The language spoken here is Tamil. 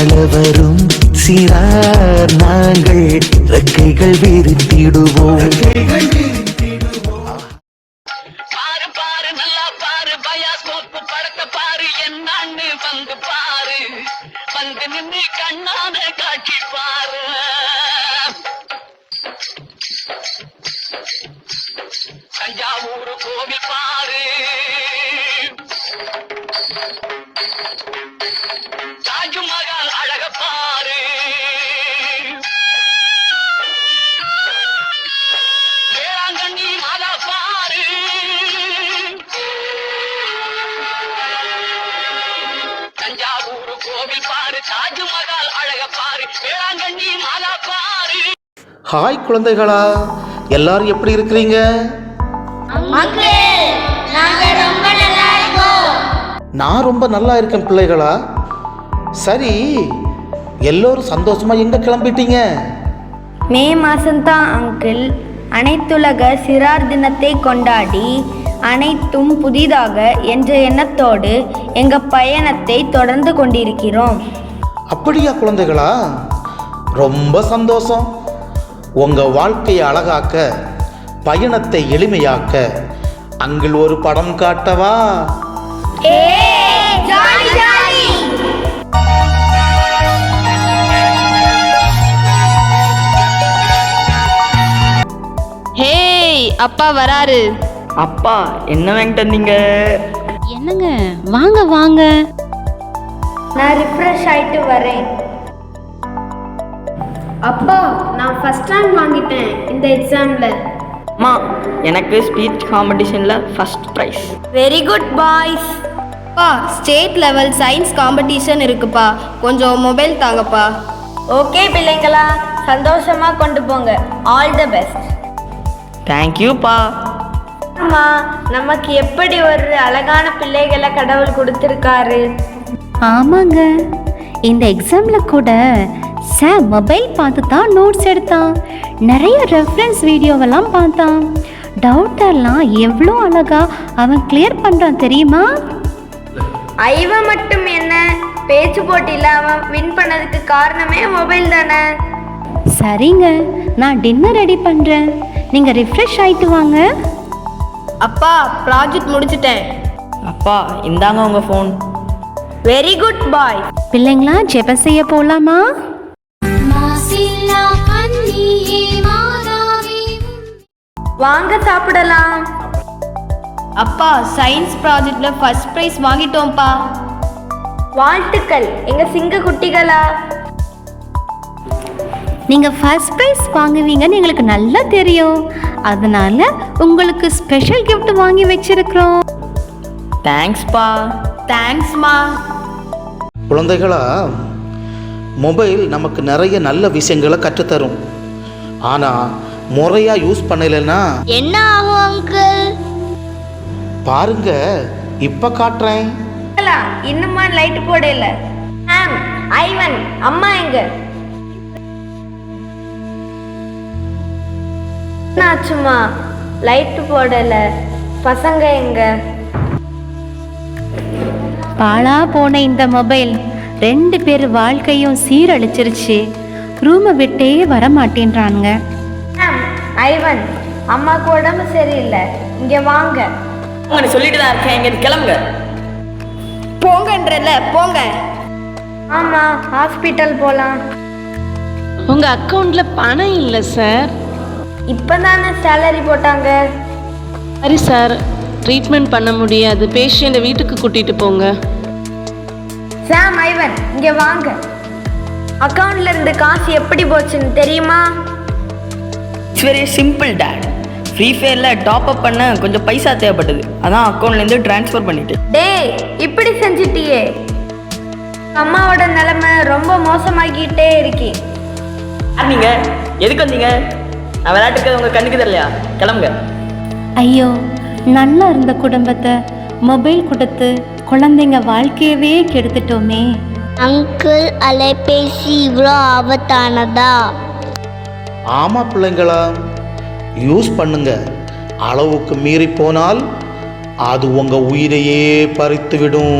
வாழ வரும் சிறார் நாங்கள் ரெக்கைகள் விரித்திடுவோம். பாரு பாரு நல்லா பாரு. பயாஸ்கோப் படத்தை பாரு. என்னான்னு வந்து பாரு. வந்து கண்ணான காட்சி தாஜ்மஹால் அழக பாரு. வேளாங்கண்ணி மாதா பாரு. ஹாய் குழந்தைகளா. எல்லாரும் எப்படி இருக்கிறீங்க? நான் ரொம்ப நல்லா இருக்கேன் பிள்ளைகளா. சரி எல்லோரும் சந்தோஷமா எங்க கிளம்பிட்டீங்க? மே மாதம்தான் அங்கிள் அனைத்துலக சிறார் தினத்தை கொண்டாடி அனைத்தும் புதிதாக என்ற எண்ணத்தோடு எங்கள் பயணத்தை தொடர்ந்து கொண்டிருக்கிறோம். அப்படியா குழந்தைகளா? ரொம்ப சந்தோஷம். உங்க வாழ்க்கையை அழகாக்க பயணத்தை எளிமையாக்க அங்கிள் ஒரு படம் காட்டவா? ஹேய் அப்பா வராரு. அப்பா என்ன வாங்கிட்டு வந்தீங்க? என்னங்க? வாங்க வாங்க. நான் ரிஃப்ரெஷ் ஆயிட்டு வரேன். அப்பா நான் ஃபர்ஸ்ட் ரேங்க் வாங்கிட்டேன் இந்த எக்ஸாமில் அம்மா எனக்கு ஸ்பீச் காம்படிஷனில் first prize very good boys அப்பா ஸ்டேட் லெவல் சயின்ஸ் காம்படிஷன் இருக்குப்பா. கொஞ்சம் மொபைல் தாங்கப்பா. ஓகே பிள்ளைங்களா சந்தோஷமாக கொண்டு போங்க. ஆல் த பெஸ்ட் தேங்க்யூப்பா அம்மா நமக்கு எப்படி ஒரு அழகான பிள்ளைகளை கடவுள் கொடுத்துருக்காரு? ஆமாங்க. இந்த எக்ஸாம்ல கூட சார் மொபைல் பார்த்து தான் நோட்ஸ் எடுத்தான். நிறைய ரெஃபரன்ஸ் வீடியோவெல்லாம் பார்த்தான். டவுட்டெல்லாம் எவ்வளோ அழகா அவன் கிளியர் பண்ணுறான் தெரியுமா? ஐவன் மட்டும் என்ன? பேச்சு போட்டியில் அவன் வின் பண்ணதுக்கு காரணமே மொபைல் தானே? சரிங்க நான் டின்னர் ரெடி பண்ணுறேன் நீங்கள் ரிஃப்ரெஷ் ஆயிட்டு வாங்க. அப்பா ப்ராஜெக்ட் முடிச்சிட்டேன். அப்பா இந்தாங்க உங்கள் ஃபோன் வெரி குட் பாய் பிள்ளைங்களா ஜெபம் செய்ய மாதாவே. வாங்க சாப்பிடலாம். அப்பா சயின்ஸ் ப்ராஜெக்டில் ஃபர்ஸ்ட் ப்ரைஸ் வாங்கிட்டோம்ப்பா. வாழ்த்துக்கள். எங்க சிங்க குட்டிகளா? நீங்கள் ஃபர்ஸ்ட் ப்ரைஸ் வாங்குவீங்கன்னு எங்களுக்கு நல்லா தெரியும். அதனால உங்களுக்கு ஸ்பெஷல் gift வாங்கி வச்சிருக்கிறோம். தேங்க்ஸ்ப்பா தேங்க்ஸ்மா குழந்தைகளா மொபைல் நமக்கு நிறைய நல்ல விஷயங்களை கற்றுத்தரும். ஆனால் முறையாக யூஸ் பண்ணலைன்னா என்ன ஆகும் அங்கிள் பாருங்க இப்போ காட்டுறேன். இன்னுமா லைட் போடல. மேம் ஐவன் அம்மா எங்க? என்னாச்சுமா? லைட் போடல. பசங்க எங்க? பாழா போன இந்த மொபைல் ரெண்டு பேர் வாழ்க்கையும் சீரழிச்சிருச்சு. ரூமை விட்டே வர மாட்டேன்றானுங்க ஐவன் அம்மாக்கு உடம்பு சரியில்லை. இங்க வாங்க. உங்களை சொல்லிட்டு தான் இருக்கேன். இங்கே கிளம்புங்க. போங்கன்றல போங்க. ஆமா ஹாஸ்பிட்டல் போலாம். உங்க அக்கவுண்ட்ல பணம் இல்லை சார். இப்பதானே சேலரி போட்டாங்க. சரி சார். ட்ரீட்மெண்ட் பண்ண முடியாது. பேஷண்ட்டை வீட்டுக்கு கூட்டிட்டு போங்க. சாம் ஐவன் இங்க வாங்க. அக்கவுண்ட்ல இருந்து காசு எப்படி போச்சுன்னு தெரியுமா? It's very simple that free ஃபயரில் டாப் அப் பண்ண கொஞ்சம் பைசா தேவைப்பட்டது. அதான் அக்கௌண்ட்லேருந்து ட்ரான்ஸ்ஃபர் பண்ணிட்டு. டேய் இப்படி செஞ்சிட்டியே. அம்மாவோட நிலைமை ரொம்ப மோசமாகிட்டே இருக்கே. யார் நீங்கள் எதுக்கு வந்தீங்க? நான் விளையாட்டுக்கு உங்கள் கண்ணுக்கு தெரியலையா? கிளம்புங்க. ஐயோ நல்லா இருந்த குடும்பத்தை மொபைல் கொடுத்து குழந்தைங்க வாழ்க்கையவே கெடுத்துட்டோமே. அங்கிள் அலைபேசி இவ்வளோ ஆபத்தானதா? ஆமாம் பிள்ளைங்களா யூஸ் பண்ணுங்க. அளவுக்கு மீறி போனால் அது உங்கள் உயிரையே பறித்து விடும்